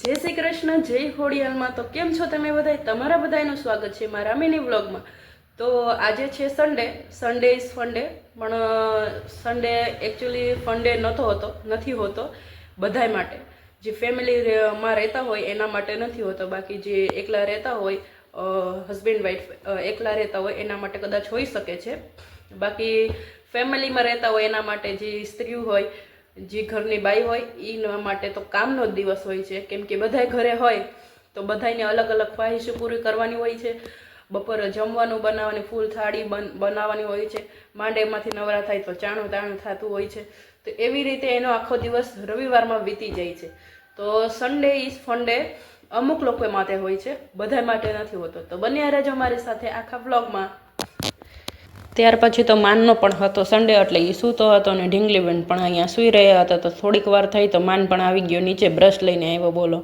જય શ્રી કૃષ્ણ, જય હોડિયાલમાં તો કેમ છો તમે બધા તમારા બધાનું સ્વાગત છે મારા મિની વ્લોગમાં. તો આજે છે સન્ડે સન્ડે ઇઝ ફંડે પણ સન્ડે એકચ્યુઅલી ફંડે નહોતો હોતો, નથી હોતો બધાય માટે. જે ફેમિલીમાં રહેતા હોય એના માટે નથી હોતો, બાકી જે એકલા રહેતા હોય હસબન્ડ વાઈફ એકલા રહેતા હોય એના માટે કદાચ હોઈ શકે છે. બાકી ફેમિલીમાં રહેતા હોય એના માટે જે સ્ત્રીઓ હોય જે ઘરની બાઈ હોય એના માટે તો કામનો જ દિવસ હોય છે. કેમ કે બધાય ઘરે હોય, તો બધાયને અલગ અલગ ખ્વાહિશો પૂરી કરવાની હોય છે. બપોરે જમવાનું બનાવવાની, ફૂલ થાળી બન, બનાવવાની હોય છે. માંડેમાંથી નવરા થાય તો ચાણું તાણું થતું હોય છે. તો એવી રીતે એનો આખો દિવસ રવિવારમાં વીતી જાય છે. તો સન્ડે ઇઝ ફંડે અમુક લોકો માટે હોય છે. બધા માટે નથી હોતો. તો બન્યા રહેજો મારી સાથે આખા બ્લોગમાં ત્યાર પછી તો માનનો પણ હતો સન્ડે એટલે એ સૂતો હતો અને ઢીંગલીબેન પણ અહીંયા સૂઈ રહ્યા હતા તો થોડીક વાર થઈ તો માન પણ આવી ગયો નીચે બ્રશ લઈને આવ્યો બોલો.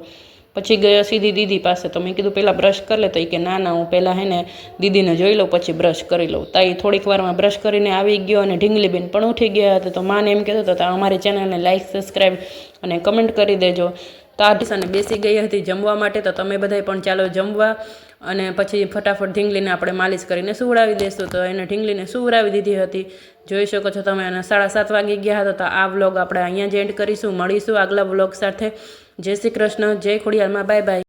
પછી ગયો સીધી દીદી પાસે તો મેં કીધું પહેલાં બ્રશ કરી લે તો એ કે ના ના, હું પહેલાં હે ને દીદીને જોઈ લઉં, પછી બ્રશ કરી લઉં. તાઈ થોડીક વારમાં બ્રશ કરીને આવી ગયો અને ઢીંગલીબેન પણ ઉઠી ગયા હતા તો માને એમ કહેતો હતો તો અમારી ચેનલને લાઇક સબસ્ક્રાઈબ અને કમેન્ટ કરી દેજો. તો આ બેસી ગઈ હતી જમવા માટે તો તમે બધાય પણ ચાલો જમવા. અને પછી ફટાફટ ઢીંગલીને આપણે માલિશ કરીને સુવડાવી દઈશું તો એને ઢીંગલીને સુવડાવી દીધી હતી. જોઈ શકો છો તમે, અને સાડા સાત વાગી ગયા હતા, તો આ વ્લોગ આપણે અહીંયા જ એન્ડ કરીશું. મળીશું આગલા વ્લોગ સાથે. જય શ્રી કૃષ્ણ, જય ખોડિયારમાં, બાય બાય.